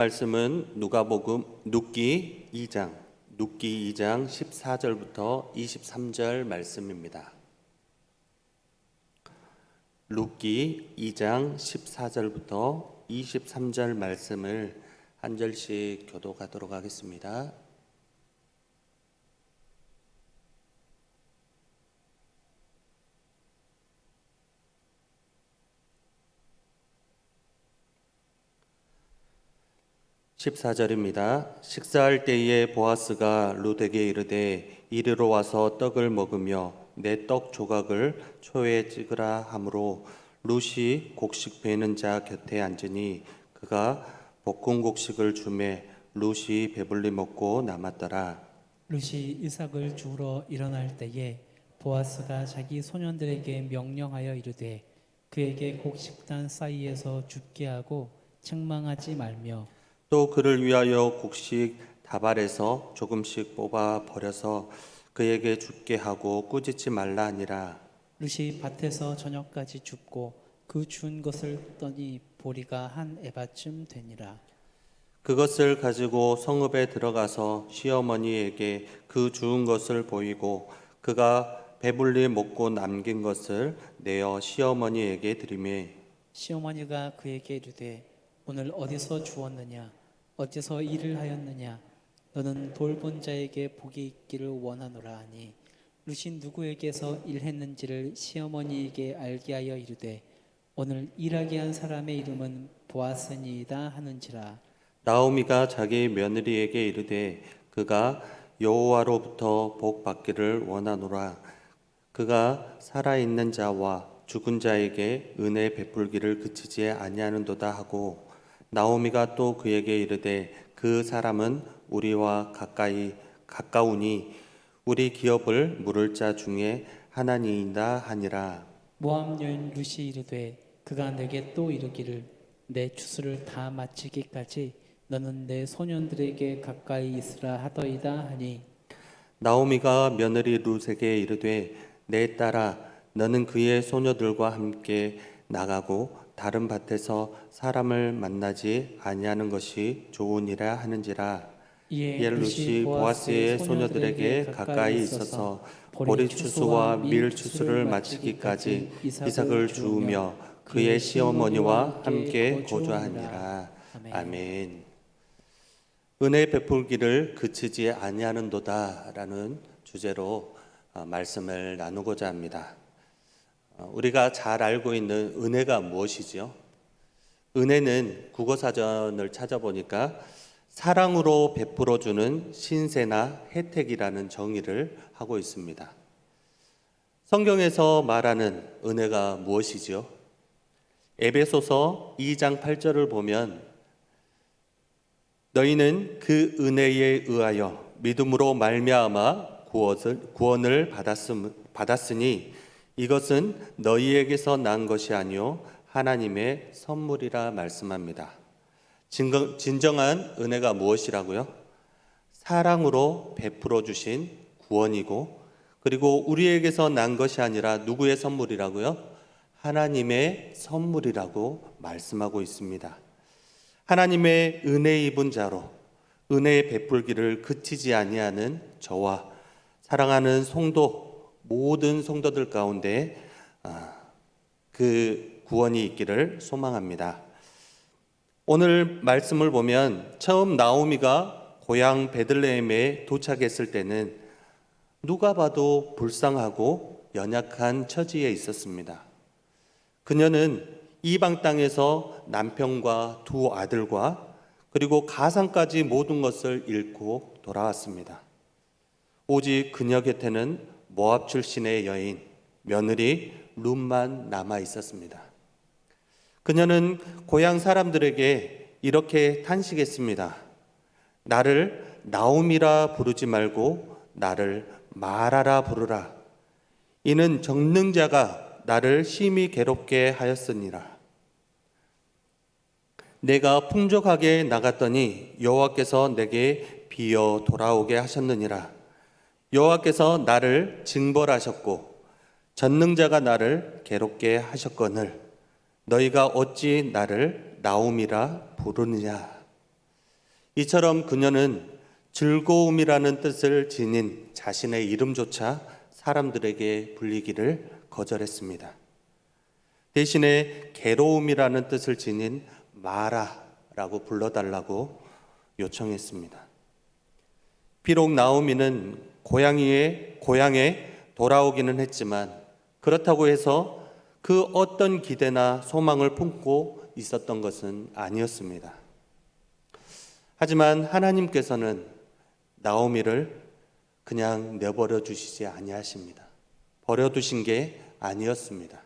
말씀은 누가복음 눕기 2장 눕기 2장 14절부터 23절 말씀입니다. 눕기 2장 14절부터 23절 말씀을 한 절씩 교독하도록 하겠습니다. 십사 절입니다 식사할 때에 보아스가 룻에게 이르되 이리로 와서 떡을 먹으며 내 떡 조각을 초에 찍으라 하므로 룻이 곡식 베는 자 곁에 앉으니 그가 볶은 곡식을 주매 룻이 배불리 먹고 남았더라. 룻이 이삭을 주우러 일어날 때에 보아스가 자기 소년들에게 명령하여 이르되 그에게 곡식단 사이에서 죽게 하고 책망하지 말며 또 그를 위하여 곡식 다발에서 조금씩 뽑아 버려서 그에게 죽게 하고 꾸짖지 말라 하니라. 룻이 밭에서 저녁까지 줍고 그 준 것을 떠니 보리가 한 에바쯤 되니라. 그것을 가지고 성읍에 들어가서 시어머니에게 그 주운 것을 보이고 그가 배불리 먹고 남긴 것을 내어 시어머니에게 드리매. 시어머니가 그에게 이르되 오늘 어디서 주었느냐 어디서 일을 하였느냐? 너는 돌본 자에게 복이 있기를 원하노라 하니 룻이 누구에게서 일했는지를 시어머니에게 알게 하여 이르되 오늘 일하게 한 사람의 이름은 보아스니이다 하는지라. 나오미가 자기 며느리에게 이르되 그가 여호와로부터 복 받기를 원하노라. 그가 살아 있는 자와 죽은 자에게 은혜 베풀기를 그치지 아니하는도다 하고 나오미가 또 그에게 이르되 그 사람은 우리와 가까이 가까우니 우리 기업을 물을 자 중에 하나니이다 하니라. 모함 여인 룻이 이르되 그가 내게 또 이르기를 내 추수를 다 마치기까지 너는 내 소년들에게 가까이 있으라 하더이다 하니. 나오미가 며느리 룻에게 이르되 내 딸아 너는 그의 소녀들과 함께 나가고 다른 밭에서 사람을 만나지 아니하는 것이 좋으니라 하는지라 이에 옐룻이 보아스의 소녀들에게 가까이 있어서 보리 추수와 밀 추수를 마치기까지 이삭을 주우며 그의 시어머니와 함께 거주하니라 아멘. 은혜 베풀기를 그치지 아니하는도다라는 주제로 어, 말씀을 나누고자 합니다. 어, 우리가 잘 알고 있는 은혜가 무엇이지요? 은혜는 국어사전을 찾아보니까 사랑으로 베풀어 주는 신세나 혜택이라는 정의를 하고 있습니다. 성경에서 말하는 은혜가 무엇이지요? 에베소서 2장 8절을 보면 너희는 그 은혜에 의하여 믿음으로 말미암아 구원을, 받았으니 이것은 너희에게서 난 것이 아니요 하나님의 선물이라 말씀합니다. 진정, 진정한 은혜가 무엇이라고요? 사랑으로 베풀어 주신 구원이고 그리고 우리에게서 난 것이 아니라 누구의 선물이라고요? 하나님의 선물이라고 말씀하고 있습니다. 하나님의 은혜 입은 자로 은혜의 베풀기를 그치지 아니하는 저와 사랑하는 성도 모든 성도들 가운데 아, 그 구원이 있기를 소망합니다. 오늘 말씀을 보면 처음 나오미가 고향 베들레헴에 도착했을 때는 누가 봐도 불쌍하고 연약한 처지에 있었습니다. 그녀는 이방 땅에서 남편과 두 아들과 그리고 가상까지 모든 것을 잃고 돌아왔습니다. 오직 그녀 곁에는 모압 출신의 여인 며느리 룸만 남아 있었습니다. 그녀는 고향 사람들에게 이렇게 탄식했습니다. 나를 나옴이라 부르지 말고 나를 마라라 부르라. 이는 정능자가 나를 심히 괴롭게 하였으니라. 내가 풍족하게 나갔더니 여호와께서 내게 비어 돌아오게 하셨느니라. 여호와께서 나를 징벌하셨고 전능자가 나를 괴롭게 하셨거늘 너희가 어찌 나를 나옴이라 부르느냐. 이처럼 그녀는 즐거움이라는 뜻을 지닌 자신의 이름조차 사람들에게 불리기를 거절했습니다. 대신에 괴로움이라는 뜻을 지닌 마라라고 불러달라고 요청했습니다. 비록 나오미는 고향에 고향에 돌아오기는 했지만 그렇다고 해서 그 어떤 기대나 소망을 품고 있었던 것은 아니었습니다. 하지만 하나님께서는 나오미를 그냥 내버려 주시지 아니하십니다. 버려두신 게 아니었습니다.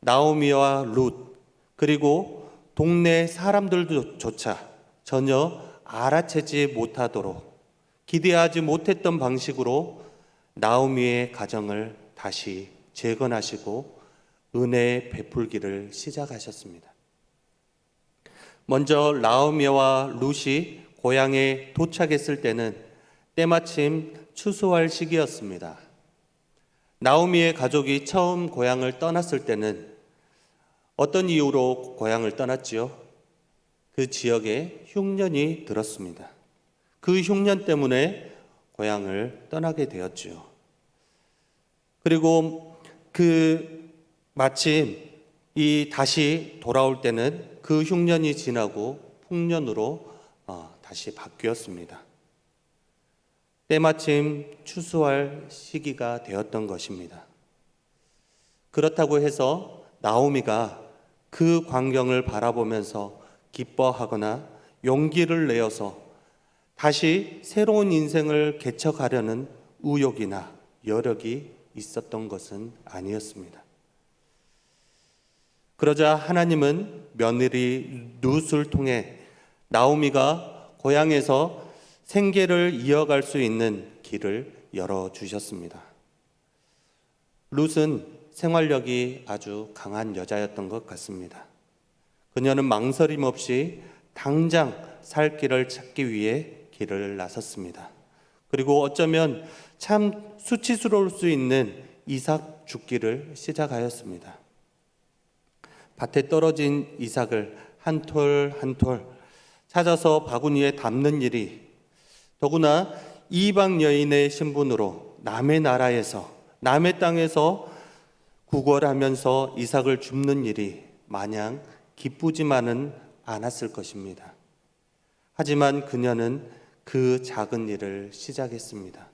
나오미와 룻 그리고 동네 사람들조차 전혀 알아채지 못하도록 기대하지 못했던 방식으로 나오미의 가정을 다시 재건하시고 은혜 베풀기를 시작하셨습니다. 먼저 나오미와 룻이 고향에 도착했을 때는 때마침 추수할 시기였습니다. 나오미의 가족이 처음 고향을 떠났을 때는 어떤 이유로 고향을 떠났지요? 그 지역에 흉년이 들었습니다. 그 흉년 때문에 고향을 떠나게 되었지요. 그리고 그 마침 이 다시 돌아올 때는 그 흉년이 지나고 풍년으로 어, 다시 바뀌었습니다. 때마침 추수할 시기가 되었던 것입니다. 그렇다고 해서 나오미가 그 광경을 바라보면서 기뻐하거나 용기를 내어서 다시 새로운 인생을 개척하려는 의욕이나 여력이 있었던 것은 아니었습니다. 그러자 하나님은 며느리 룻을 통해 나오미가 고향에서 생계를 이어갈 수 있는 길을 열어 주셨습니다. 룻은 생활력이 아주 강한 여자였던 것 같습니다. 그녀는 망설임 없이 당장 살 길을 찾기 위해 길을 나섰습니다. 그리고 어쩌면 참 수치스러울 수 있는 이삭 죽기를 시작하였습니다. 밭에 떨어진 이삭을 한톨 한 톨 찾아서 바구니에 담는 일이 더구나 이방 여인의 신분으로 남의 나라에서 남의 땅에서 구걸하면서 이삭을 줍는 일이 마냥 기쁘지만은 않았을 것입니다. 하지만 그녀는 그 작은 일을 시작했습니다.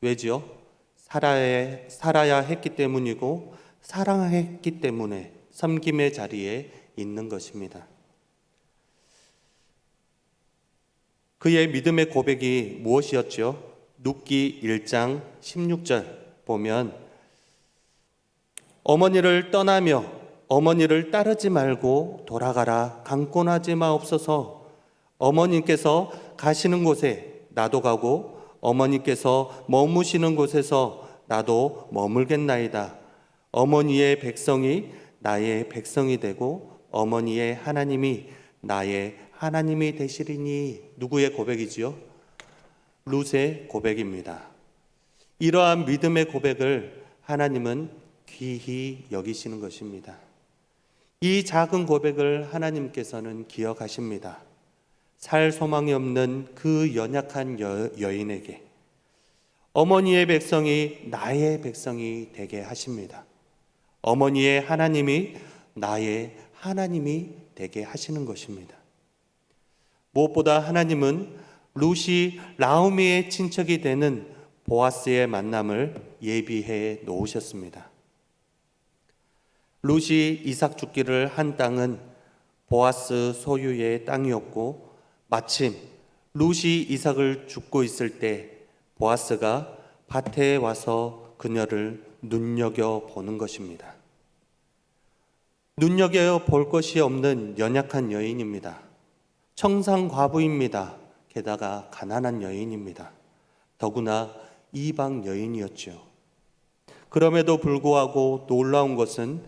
왜지요? 살아야, 살아야 했기 때문이고 사랑했기 때문에 섬김의 자리에 있는 것입니다. 그의 믿음의 고백이 무엇이었죠? 눕기 1장 16절 보면 어머니를 떠나며 어머니를 따르지 말고 돌아가라 강권하지 마옵소서 어머니께서 가시는 곳에 나도 가고 어머니께서 머무시는 곳에서 나도 머물겠나이다 어머니의 백성이 나의 백성이 되고 어머니의 하나님이 나의 하나님이 되시리니 누구의 고백이지요? 룻의 고백입니다. 이러한 믿음의 고백을 하나님은 귀히 여기시는 것입니다. 이 작은 고백을 하나님께서는 기억하십니다. 살 소망이 없는 그 연약한 여, 여인에게 어머니의 백성이 나의 백성이 되게 하십니다. 어머니의 하나님이 나의 하나님이 되게 하시는 것입니다. 무엇보다 하나님은 루시 라우미의 친척이 되는 보아스의 만남을 예비해 놓으셨습니다. 루시 이삭 죽기를 한 땅은 보아스 소유의 땅이었고 마침 루시 이삭을 죽고 있을 때 보아스가 밭에 와서 그녀를 눈여겨 보는 것입니다. 눈여겨 볼 것이 없는 연약한 여인입니다. 청상 과부입니다. 게다가 가난한 여인입니다. 더구나 이방 여인이었죠. 그럼에도 불구하고 놀라운 것은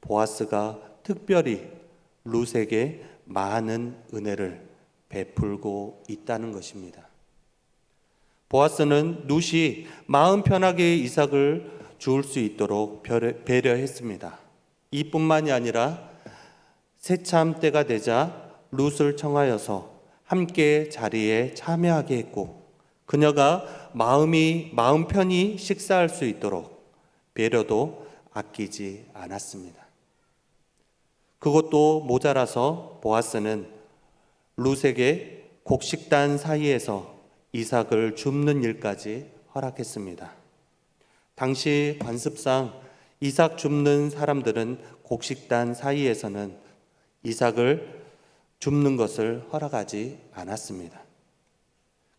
보아스가 특별히 룻에게 많은 은혜를 베풀고 있다는 것입니다. 보아스는 룻이 마음 편하게 이삭을 주울 수 있도록 배려했습니다. 이뿐만이 아니라 새참 때가 되자 룻을 청하여서 함께 자리에 참여하게 했고 그녀가 마음이 마음 편히 식사할 수 있도록 배려도 아끼지 않았습니다. 그것도 모자라서 보아스는 룻에게 곡식단 사이에서 이삭을 줍는 일까지 허락했습니다. 당시 관습상 이삭 줍는 사람들은 곡식단 사이에서는 이삭을 줍는 것을 허락하지 않았습니다.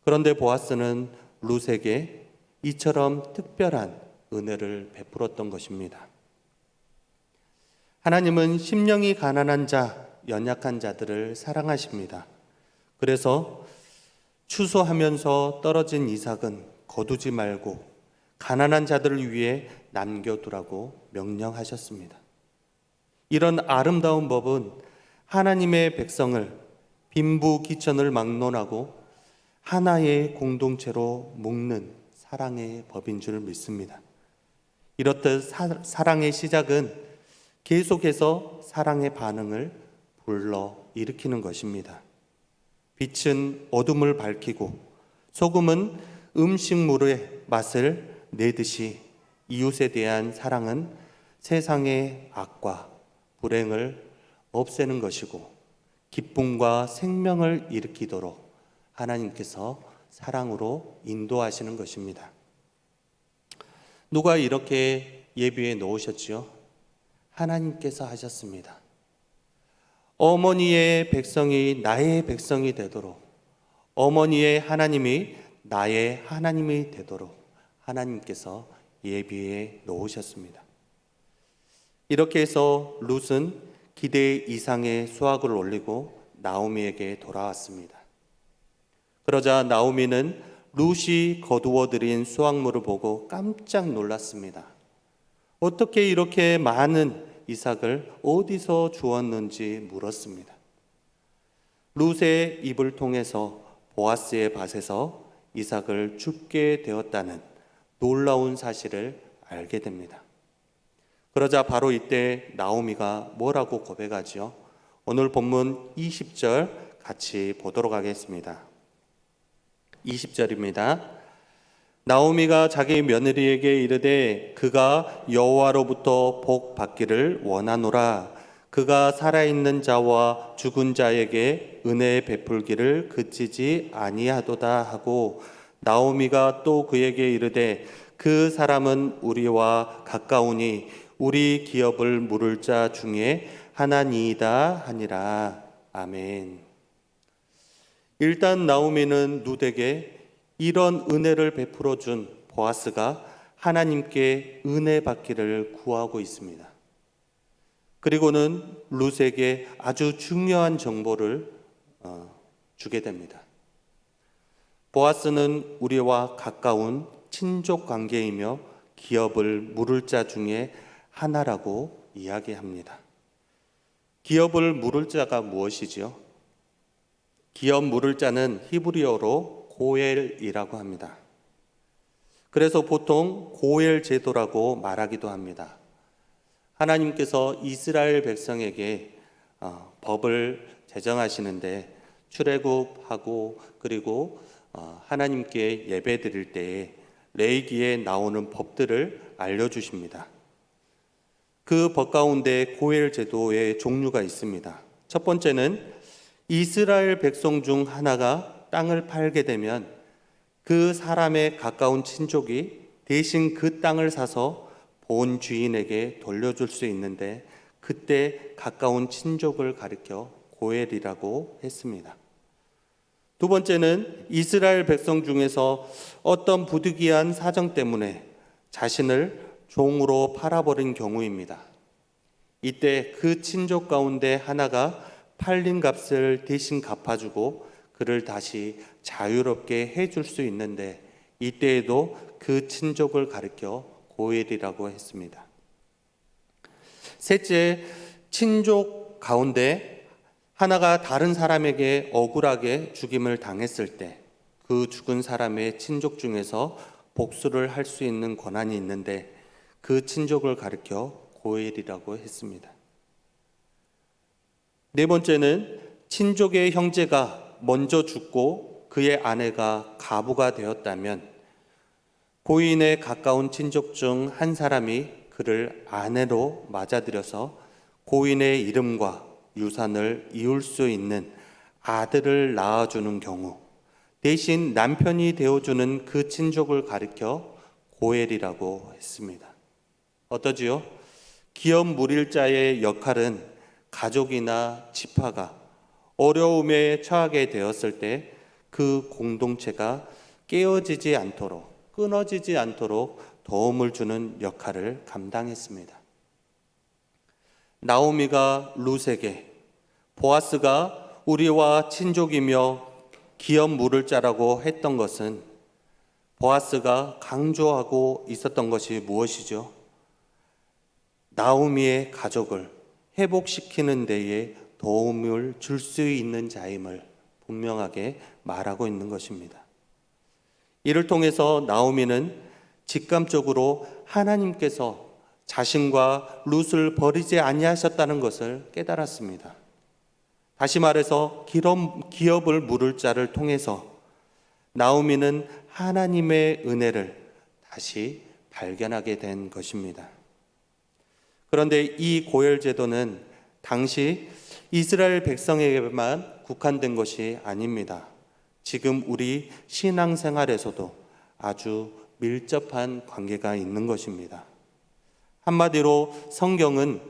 그런데 보아스는 룻에게 이처럼 특별한 은혜를 베풀었던 것입니다. 하나님은 심령이 가난한 자, 연약한 자들을 사랑하십니다. 그래서 추수하면서 떨어진 이삭은 거두지 말고 가난한 자들을 위해 남겨두라고 명령하셨습니다. 이런 아름다운 법은 하나님의 백성을 빈부귀천을 막론하고 하나의 공동체로 묶는 사랑의 법인 줄 믿습니다. 이렇듯 사, 사랑의 시작은 계속해서 사랑의 반응을 불러 일으키는 것입니다. 빛은 어둠을 밝히고 소금은 음식물의 맛을 내듯이 이웃에 대한 사랑은 세상의 악과 불행을 없애는 것이고 기쁨과 생명을 일으키도록 하나님께서 사랑으로 인도하시는 것입니다. 누가 이렇게 예비해 놓으셨지요? 하나님께서 하셨습니다. 어머니의 백성이 나의 백성이 되도록 어머니의 하나님이 나의 하나님이 되도록 하나님께서 예비해 놓으셨습니다. 이렇게 해서 룻은 기대 이상의 수확을 올리고 나오미에게 돌아왔습니다. 그러자 나오미는 룻이 거두어 들인 수확물을 보고 깜짝 놀랐습니다. 어떻게 이렇게 많은 이삭을 어디서 주었는지 물었습니다. 룻의 입을 통해서 보아스의 밭에서 이삭을 줍게 되었다는 놀라운 사실을 알게 됩니다. 그러자 바로 이때 나오미가 뭐라고 고백하지요? 오늘 본문 20절 같이 보도록 하겠습니다. 20절입니다. 나오미가 자기 며느리에게 이르되 그가 여호와로부터 복 받기를 원하노라 그가 살아있는 자와 죽은 자에게 은혜 베풀기를 그치지 아니하도다 하고 나오미가 또 그에게 이르되 그 사람은 우리와 가까우니 우리 기업을 물을 자 중에 하나니이다 하니라 아멘. 일단 나오미는 룻에게 이런 은혜를 베풀어 준 보아스가 하나님께 은혜 받기를 구하고 있습니다. 그리고는 룻에게 아주 중요한 정보를 어, 주게 됩니다. 보아스는 우리와 가까운 친족 관계이며 기업을 물을 자 중에 하나라고 이야기합니다. 기업을 물을 자가 무엇이지요? 기업 물을 자는 히브리어로 고엘이라고 합니다. 그래서 보통 고엘 제도라고 말하기도 합니다. 하나님께서 이스라엘 백성에게 어, 법을 제정하시는데 출애굽하고 그리고 어, 하나님께 예배 드릴 때에 레이기에 나오는 법들을 알려주십니다. 그 법 가운데 고엘 제도의 종류가 있습니다. 첫 번째는 이스라엘 백성 중 하나가 땅을 팔게 되면 그 사람의 가까운 친족이 대신 그 땅을 사서 본 주인에게 돌려줄 수 있는데 그때 가까운 친족을 가리켜 고엘이라고 했습니다. 두 번째는 이스라엘 백성 중에서 어떤 부득이한 사정 때문에 자신을 종으로 팔아버린 경우입니다. 이때 그 친족 가운데 하나가 팔린 값을 대신 갚아주고 그를 다시 자유롭게 해줄 수 있는데 이때에도 그 친족을 가리켜 고엘이라고 했습니다. 셋째, 친족 가운데 하나가 다른 사람에게 억울하게 죽임을 당했을 때 그 죽은 사람의 친족 중에서 복수를 할 수 있는 권한이 있는데 그 친족을 가리켜 고엘이라고 했습니다. 네 번째는 친족의 형제가 먼저 죽고 그의 아내가 가부가 되었다면 고인에 가까운 친족 중 한 사람이 그를 아내로 맞아들여서 고인의 이름과 유산을 이을 수 있는 아들을 낳아주는 경우 대신 남편이 되어주는 그 친족을 가리켜 고엘이라고 했습니다. 어떠지요? 기업 물일자의 역할은 가족이나 지파가 어려움에 처하게 되었을 때 그 공동체가 깨어지지 않도록 끊어지지 않도록 도움을 주는 역할을 감당했습니다. 나오미가 룻에게 보아스가 우리와 친족이며 기업 물을 자라고 했던 것은 보아스가 강조하고 있었던 것이 무엇이죠? 나오미의 가족을 회복시키는 데에 도움을 줄 수 있는 자임을 분명하게 말하고 있는 것입니다. 이를 통해서 나오미는 직감적으로 하나님께서 자신과 룻을 버리지 아니하셨다는 것을 깨달았습니다. 다시 말해서 기업, 기업을 물을 자를 통해서 나오미는 하나님의 은혜를 다시 발견하게 된 것입니다. 그런데 이 고열 제도는 당시 이스라엘 백성에게만 국한된 것이 아닙니다. 지금 우리 신앙생활에서도 아주 밀접한 관계가 있는 것입니다. 한마디로 성경은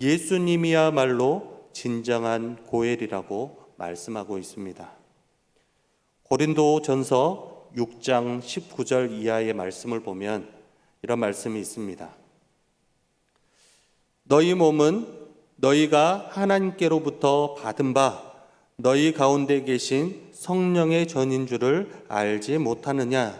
예수님이야말로 진정한 고엘이라고 말씀하고 있습니다. 고린도 전서 6장 19절 이하의 말씀을 보면 이런 말씀이 있습니다. 너희 몸은 너희가 하나님께로부터 받은 바 너희 가운데 계신 성령의 전인 줄을 알지 못하느냐?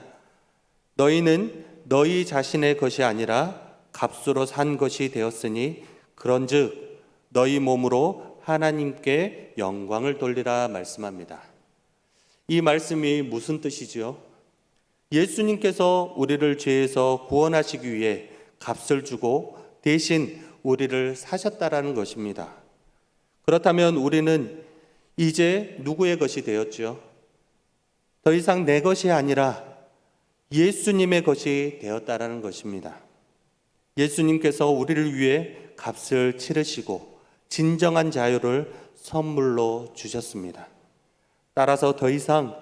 너희는 너희 자신의 것이 아니라 값으로 산 것이 되었으니 그런즉 너희 몸으로 하나님께 영광을 돌리라 말씀합니다. 이 말씀이 무슨 뜻이지요? 예수님께서 우리를 죄에서 구원하시기 위해 값을 주고 대신 우리를 사셨다라는 것입니다. 그렇다면 우리는 이제 누구의 것이 되었죠? 더 이상 내 것이 아니라 예수님의 것이 되었다라는 것입니다. 예수님께서 우리를 위해 값을 치르시고 진정한 자유를 선물로 주셨습니다. 따라서 더 이상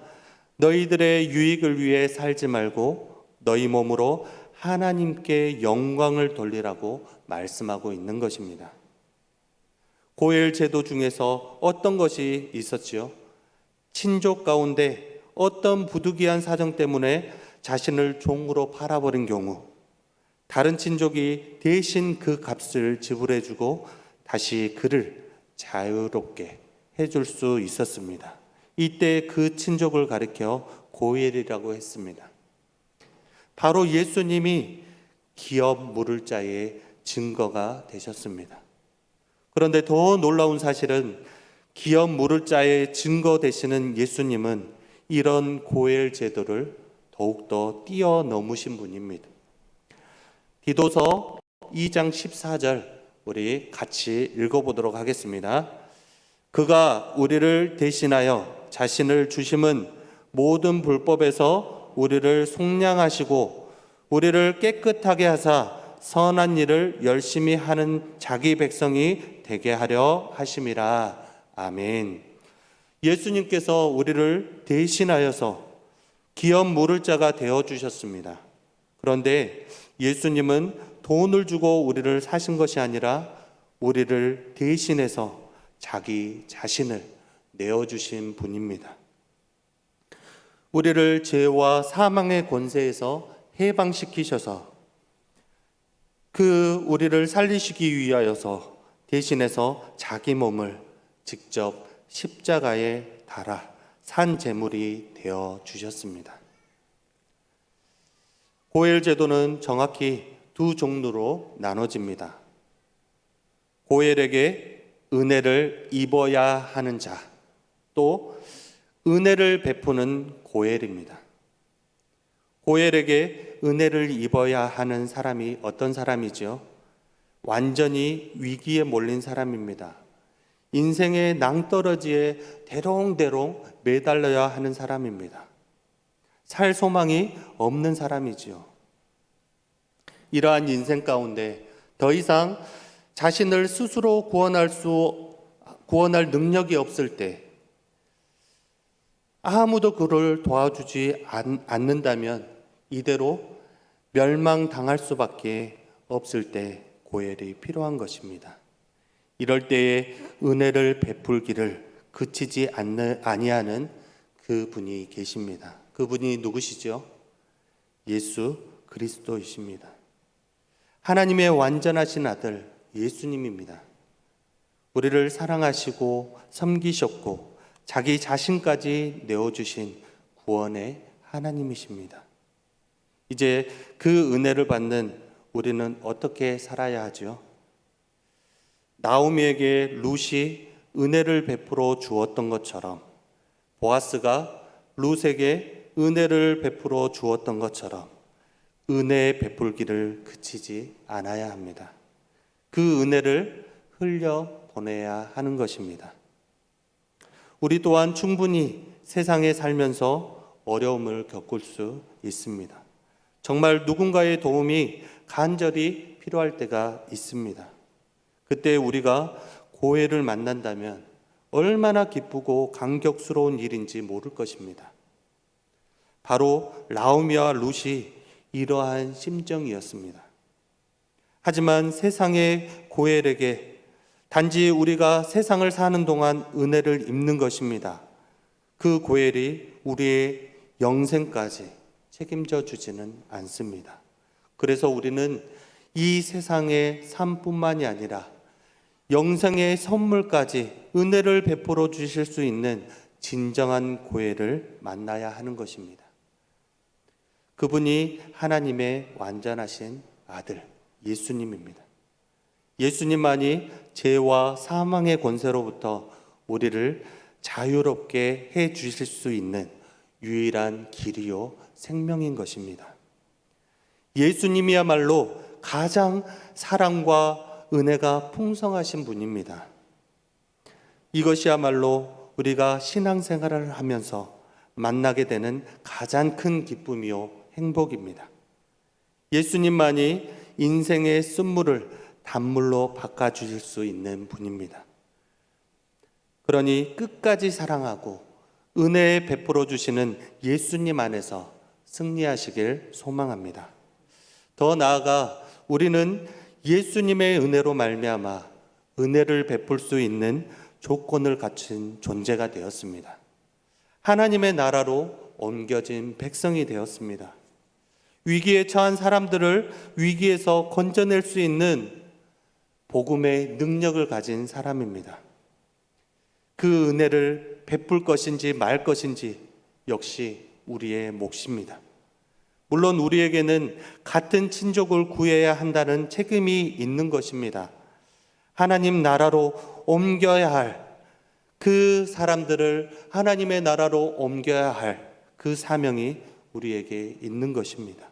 너희들의 유익을 위해 살지 말고 너희 몸으로 하나님께 영광을 돌리라고 말씀하고 있는 것입니다. 고엘 제도 중에서 어떤 것이 있었지요? 친족 가운데 어떤 부득이한 사정 때문에 자신을 종으로 팔아버린 경우 다른 친족이 대신 그 값을 지불해 주고 다시 그를 자유롭게 해줄 수 있었습니다. 이때 그 친족을 가리켜 고엘이라고 했습니다. 바로 예수님이 기업 물을 자의 증거가 되셨습니다. 그런데 더 놀라운 사실은 기업 물을 자의 증거 되시는 예수님은 이런 고엘 제도를 더욱더 뛰어넘으신 분입니다. 디도서 2장 14절 우리 같이 읽어보도록 하겠습니다. 그가 우리를 대신하여 자신을 주심은 모든 불법에서 우리를 속량하시고 우리를 깨끗하게 하사 선한 일을 열심히 하는 자기 백성이 되게 하려 하심이라. 아멘. 예수님께서 우리를 대신하여서 기업 물을 자가 되어 주셨습니다. 그런데 예수님은 돈을 주고 우리를 사신 것이 아니라 우리를 대신해서 자기 자신을 내어 주신 분입니다. 우리를 죄와 사망의 권세에서 해방시키셔서 그 우리를 살리시기 위하여서 대신해서 자기 몸을 직접 십자가에 달아 산 제물이 되어 주셨습니다. 고엘 제도는 정확히 두 종류로 나눠집니다. 고엘에게 은혜를 입어야 하는 자, 또 은혜를 베푸는 고엘입니다. 고엘에게 은혜를 입어야 하는 사람이 어떤 사람이죠? 완전히 위기에 몰린 사람입니다. 인생의 낭떠러지에 대롱대롱 매달려야 하는 사람입니다. 살 소망이 없는 사람이지요. 이러한 인생 가운데 더 이상 자신을 스스로 구원할 수 구원할 능력이 없을 때 아무도 그를 도와주지 않, 않는다면 이대로 멸망당할 수밖에 없을 때 고엘이 필요한 것입니다. 이럴 때에 은혜를 베풀기를 그치지 아니하는 그 분이 계십니다. 그분이 누구시죠? 예수 그리스도이십니다. 하나님의 완전하신 아들 예수님입니다. 우리를 사랑하시고 섬기셨고 자기 자신까지 내어주신 구원의 하나님이십니다. 이제 그 은혜를 받는 우리는 어떻게 살아야 하죠? 나오미에게 룻이 은혜를 베풀어 주었던 것처럼 보아스가 룻에게 은혜를 베풀어 주었던 것처럼 은혜 베풀기를 그치지 않아야 합니다. 그 은혜를 흘려 보내야 하는 것입니다. 우리 또한 충분히 세상에 살면서 어려움을 겪을 수 있습니다. 정말 누군가의 도움이 간절히 필요할 때가 있습니다. 그때 우리가 고해를 만난다면 얼마나 기쁘고 감격스러운 일인지 모를 것입니다. 바로 라우미와 룻이 이러한 심정이었습니다. 하지만 세상의 고엘에게 단지 우리가 세상을 사는 동안 은혜를 입는 것입니다. 그 고엘이 우리의 영생까지 책임져 주지는 않습니다. 그래서 우리는 이 세상의 삶뿐만이 아니라 영생의 선물까지 은혜를 베풀어 주실 수 있는 진정한 고해를 만나야 하는 것입니다. 그분이 하나님의 완전하신 아들 예수님입니다. 예수님만이 죄와 사망의 권세로부터 우리를 자유롭게 해 주실 수 있는 유일한 길이요 생명인 것입니다. 예수님이야말로 가장 사랑과 은혜가 풍성하신 분입니다. 이것이야말로 우리가 신앙생활을 하면서 만나게 되는 가장 큰 기쁨이요 행복입니다. 예수님만이 인생의 쓴물을 단물로 바꿔 주실 수 있는 분입니다. 그러니 끝까지 사랑하고 은혜에 베풀어 주시는 예수님 안에서 승리하시길 소망합니다. 더 나아가 우리는 예수님의 은혜로 말미암아 은혜를 베풀 수 있는 조건을 갖춘 존재가 되었습니다. 하나님의 나라로 옮겨진 백성이 되었습니다. 위기에 처한 사람들을 위기에서 건져낼 수 있는 복음의 능력을 가진 사람입니다. 그 은혜를 베풀 것인지 말 것인지 역시 우리의 몫입니다. 물론 우리에게는 같은 친족을 구해야 한다는 책임이 있는 것입니다. 하나님 나라로 옮겨야 할 그 사람들을 하나님의 나라로 옮겨야 할 그 사명이 우리에게 있는 것입니다.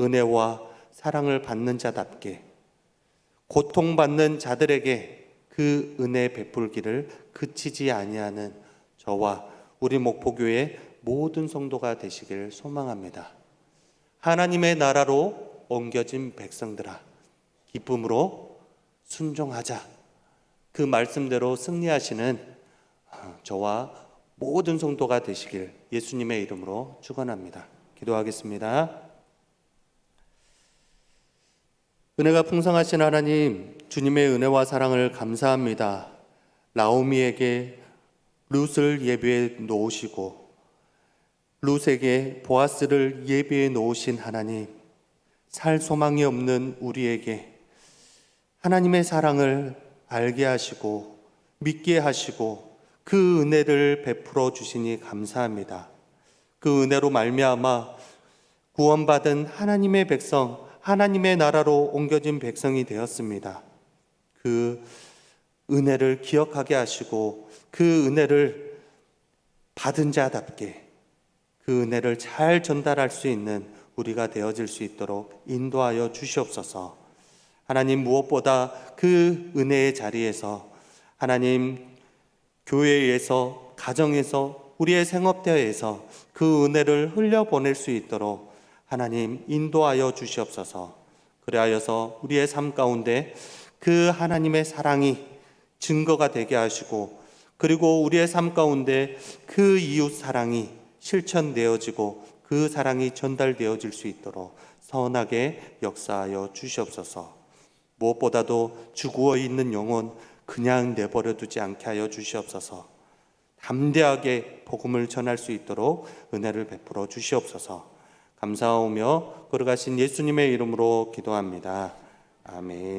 은혜와 사랑을 받는 자답게 고통받는 자들에게 그 은혜 베풀기를 그치지 아니하는 저와 우리 목포교회 모든 성도가 되시길 소망합니다. 하나님의 나라로 옮겨진 백성들아 기쁨으로 순종하자. 그 말씀대로 승리하시는 어, 저와 모든 성도가 되시길 예수님의 이름으로 축원합니다. 기도하겠습니다. 은혜가 풍성하신 하나님, 주님의 은혜와 사랑을 감사합니다. 라오미에게 룻을 예비해 놓으시고 룻에게 보아스를 예비해 놓으신 하나님, 살 소망이 없는 우리에게 하나님의 사랑을 알게 하시고 믿게 하시고 그 은혜를 베풀어 주시니 감사합니다. 그 은혜로 말미암아 구원받은 하나님의 백성 하나님의 나라로 옮겨진 백성이 되었습니다. 그 은혜를 기억하게 하시고 그 은혜를 받은 자답게 그 은혜를 잘 전달할 수 있는 우리가 되어질 수 있도록 인도하여 주시옵소서. 하나님 무엇보다 그 은혜의 자리에서 하나님 교회에서 가정에서 우리의 생업대에서 그 은혜를 흘려보낼 수 있도록 하나님 인도하여 주시옵소서. 그리하여서 우리의 삶 가운데 그 하나님의 사랑이 증거가 되게 하시고 그리고 우리의 삶 가운데 그 이웃 사랑이 실천되어지고 그 사랑이 전달되어질 수 있도록 선하게 역사하여 주시옵소서. 무엇보다도 죽어 있는 영혼 그냥 내버려 두지 않게 하여 주시옵소서. 담대하게 복음을 전할 수 있도록 은혜를 베풀어 주시옵소서. 감사하오며 걸어가신 예수님의 이름으로 기도합니다. 아멘.